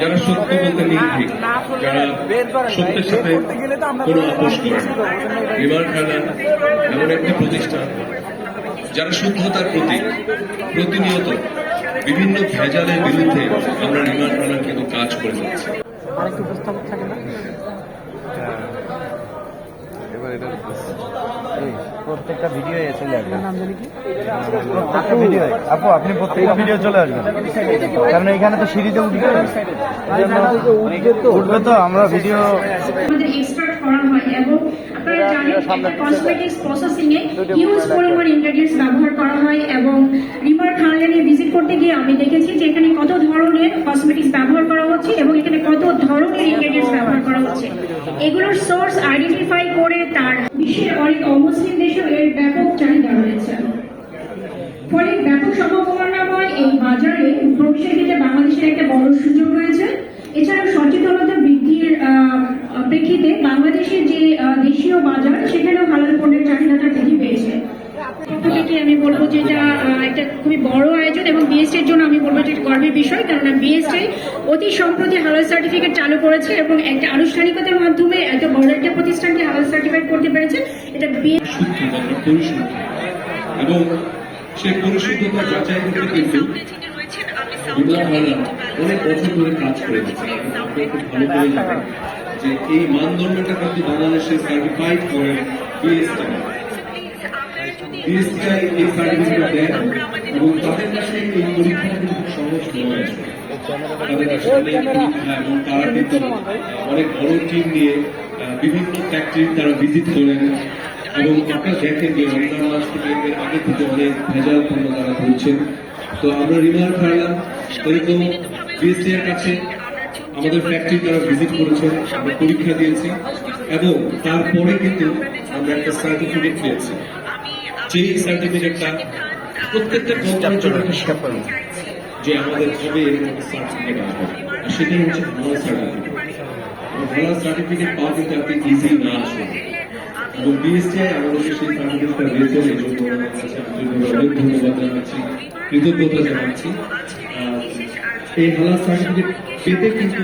যারা সত্য বলতে নির্ভীক যারা সত্যের সাথে কোনো আপোষ করে না। রিমার খানা এমন একটি প্রতিষ্ঠান যারা শুদ্ধতার প্রতি প্রতিনিয়ত বিভিন্ন ভেজালের বিরুদ্ধে আমরা রিমান্ড খানা কিন্তু কাজ করে যাচ্ছি। আরেকটু উপস্থাপক থাকে না? এবার এটা প্রত্যেকটা ভিডিও চলে আসবে প্রত্যেকটা ভিডিও আপু আপনি প্রত্যেকটা ভিডিও চলে আসবেন। কারণ এখানে তো সিঁড়িতে উঠবে। উঠবে তো আমরা ভিডিও ব্যবহার করা হয় এবং রিভার খানল্যান্ডে ভিজিট করতে গিয়ে আমি দেখেছি যে এখানে কত ধরনের কসমেটিক্স ব্যবহার করা হচ্ছে এবং এখানে কত ধরনের ইনগ্রেডিয়েন্টস ব্যবহার করা হচ্ছে। এগুলোর সোর্স আইডেন্টিফাই করে তার বিশ্বের অনেক অমুসলিম দেশেও এর ব্যাপক চাহিদা রয়েছে ফলে ব্যাপক সম্ভাবনাময় এই বাজারে প্রবেশের ক্ষেত্রে বাংলাদেশের একটা বড় সুযোগ রয়েছে। এছাড়া সচেতনতা বৃদ্ধির প্রেক্ষিতে বাংলাদেশের যে দেশীয় বাজার সেখানেও হালাল পণ্যের চাহিদাটা বৃদ্ধি পেয়েছে। থেকে আমি বলব যে এটা একটা খুবই বড় আয়োজন এবং বিএসটি এর জন্য আমি বলব যে গর্বের বিষয় কারণ বিএসটি অতি সম্প্রতি হালাল সার্টিফিকেট চালু করেছে এবং একটা আনুষ্ঠানিকতার মাধ্যমে এত বড় একটা প্রতিষ্ঠানকে হালাল সার্টিফাইড করতে পেরেছে। এটা বিএস শুদ্ধ আমরা পরিশুদ্ধ এবং সেই পরিশুদ্ধতা যাচাই করতে কিন্তু বিমলা অনেক বছর ধরে কাজ করে গেছে খুব ভালো করে জানেন যে এই মানদণ্ডটা কিন্তু বাংলাদেশে সার্টিফাইড করে বিএসটাই বিএসটাই এই সার্টিফিকেট দেয় এবং তাদের কাছে এই পরীক্ষা কিন্তু সহজ নয় অনেক বড় টিম নিয়ে বিভিন্ন ফ্যাক্টরি তারা ভিজিট করেন এবং আপনারা দেখেন যে অন্যান্য হসপিটালের আগে থেকে অনেক ভেজাল পণ্য তারা করছেন তো আমরা রিমার্ক হারলাম কাছে আমাদের ফ্যাক্টরি তারা ভিজিট করেছেন আমরা পরীক্ষা দিয়েছি এবং তারপরে কিন্তু আমরা একটা সার্টিফিকেট পেয়েছি যেই সার্টিফিকেটটা প্রত্যেকটা কোম্পানির জন্য যে আমাদের কবে এরকম সার্টিফিকেট আসবে আর সেটাই হচ্ছে ভালো সার্টিফিকেট ভালো সার্টিফিকেট পাওয়া কিন্তু আপনি ইজি না আসলে এবং বিএসটিআই আমাদেরকে সেই সার্টিফিকেটটা দিয়েছেন এই জন্য অনেক ধন্যবাদ জানাচ্ছি। কৃতজ্ঞতা জানাচ্ছি। এই হালাল সার্টিফিকেট পেতে কিন্তু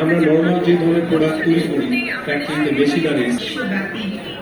আমরা নর্মাল যে ধরনের প্রোডাক্ট তৈরি করি ফ্যাক্টরিতে বেশি দাঁড়িয়ে।